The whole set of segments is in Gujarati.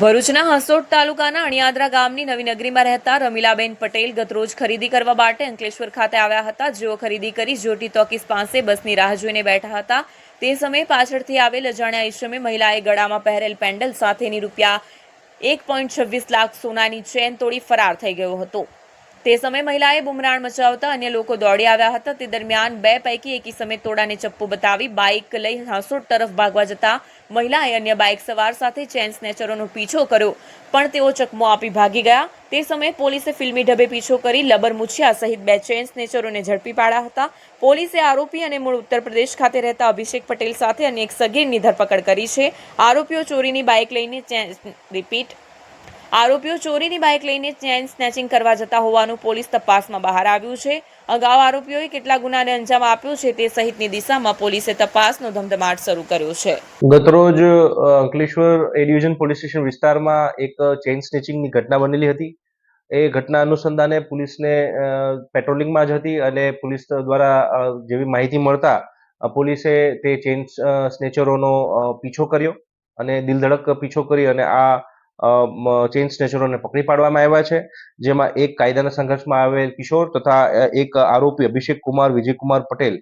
ભરૂચના હસોટ તાલુકાના અણિયાદરા ગામની નવી નગરીમાં રહેતા રમીલાબેન પટેલ ગતરોજ ખરીદી કરવા માટે અંકલેશ્વર ખાતે આવ્યા હતા. જેઓ ખરીદી કરી જ્યોતિ ટોકીસ પાસે બસની રાહ જોઈને બેઠા હતા. તે સમયે પાછળથી આવેલ અજાણ્યા ઈસમે મહિલાએ ગળામાં પહેરેલ પેન્ડલ સાથેની રૂપિયા એક પોઈન્ટ છવ્વીસ લાખ સોનાની ચેન તોડી ફરાર થઈ ગયો હતો. તે સમયે મહિલાએ બુમરાણ મચાવતા અન્ય લોકો દોડી આવ્યા હતા. તે દરમિયાન બે પૈકી એકી સમયે તોડાને ચપ્પુ બતાવી બાઇક લઈ હાંસોડ તરફ ભાગવા જતા મહિલાએ અન્ય બાઇક સવાર સાથે ચેન સ્નેચરોનો પીછો કર્યો, પણ તેઓ ચકમો આપી ભાગી ગયા. તે સમયે પોલીસે ફિલ્મી ઢબે પીછો કરી લબર મુછિયા સહિત બે ચેન સ્નેચરોને ઝડપી પાડ્યા હતા. પોલીસે આરોપી અને મૂળ ઉત્તર પ્રદેશ ખાતે રહેતા અભિષેક પટેલ સાથે અન્ય એક સગીરની ધરપકડ કરી છે. આરોપીઓ ચોરીની બાઇક લઈને રિપીટ આરોપીઓ ચોરીની બાઇક લઈને ચેન સ્નેચિંગ કરવા જતા હોવાનું પોલીસ તપાસમાં બહાર આવ્યું છે. અગાઉ આરોપીઓએ કેટલા ગુનાને અંજામ આપ્યો છે તે સહિતની દિશામાં પોલીસે તપાસનો ધમધમાટ શરૂ કર્યો છે. ગતરોજ Ankleshwar A division police station વિસ્તારમાં એક ચેઇન સ્નેચિંગની ઘટના બનેલી હતી. એ ઘટના અનુસંધાને પોલીસને પેટ્રોલિંગમાં જ હતી અને પોલીસ દ્વારા જેવી માહિતી મળતા પોલીસે તે ચેન સ્નેચરોનો પીછો કર્યો અને દિલધડક પીછો કરી અને આ ચેઇન સ્નેચરોને પકડી પાડવામાં આવ્યા છે. જેમાં એક કાયદાના સંઘર્ષમાં આવેલ કિશોર તથા એક આરોપી અભિષેક કુમાર, વિજયકુમાર પટેલ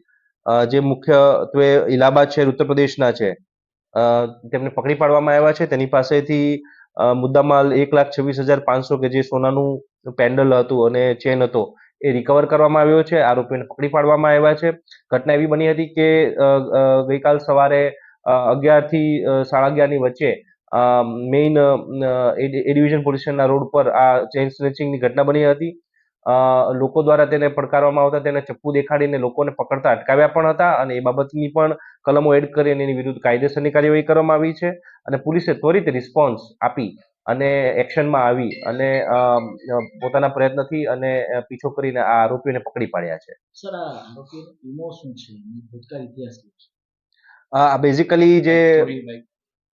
જે મુખ્યત્વે ઇલાહાબાદ શહેર ઉત્તર પ્રદેશના છે. તેમને પકડી પાડવામાં આવ્યા છે. તેની પાસેથી મુદ્દામાલ એક લાખ છવ્વીસ હજાર પાંચસો કે જે સોનાનું પેન્ડલ હતું અને ચેન હતો, એ રિકવર કરવામાં આવ્યો છે. આરોપીને પકડી પાડવામાં આવ્યા છે. ઘટના એવી બની હતી કે ગઈકાલ સવારે અગિયારથી સાડા અગિયારની વચ્ચે મેઇન એ ડિવિઝન પોલીસના રોડ પર આ ચેઇન સ્નેચિંગની ઘટના બની હતી. લોકો દ્વારા તેને પડકારવામાં આવતા તેને ચપ્પુ દેખાડીને લોકોને પકડતા અટકાવ્યા પણ હતા અને એ બાબતની પણ કલમો એડ કરી અને એની વિરુદ્ધ કાયદેસરની કાર્યવાહી કરવામાં આવી છે અને પોલીસે ત્વરિત રિસ્પોન્સ આપી અને એક્શનમાં આવી અને પોતાના પ્રયત્નથી અને પીછો કરીને આ આરોપીઓને પકડી પાડ્યા છે. સર આ શું છે? ભૂતકાળ ઇતિહાસ આ બેઝિકલી જે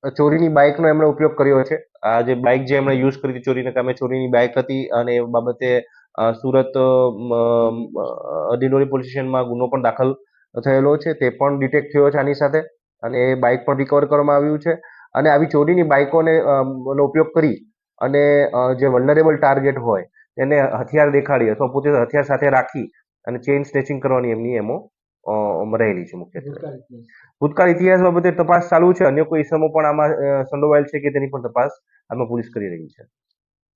ચોરીની બાઇકનો એમણે ઉપયોગ કર્યો છે. આ જે બાઇક જે એમણે યુઝ કરી હતી ચોરીના કામે ચોરીની બાઇક હતી અને એ બાબતે સુરત અડિલોરી પોલીસ સ્ટેશનમાં ગુનો પણ દાખલ થયેલો છે. તે પણ ડિટેક્ટ થયો છે આની સાથે અને એ બાઇક પણ રિકવર કરવામાં આવ્યું છે. અને આવી ચોરીની બાઇકોને નો ઉપયોગ કરી અને જે વલ્નરેબલ ટાર્ગેટ હોય, એને હથિયાર દેખાડી અથવા પોતે હથિયાર સાથે રાખી અને ચેઇન સ્ટેચિંગ કરવાની એમની એમો રહેલી છે મુખ્યત્વે. ભૂતકાળ ઇતિહાસ. બધે બાબતે તપાસ ચાલુ છે. અન્ય કોઈ ઇસમો પણ આમાં સંડોવાયેલ છે કે તેની પણ તપાસ આમાં પોલીસ કરી રહી છે?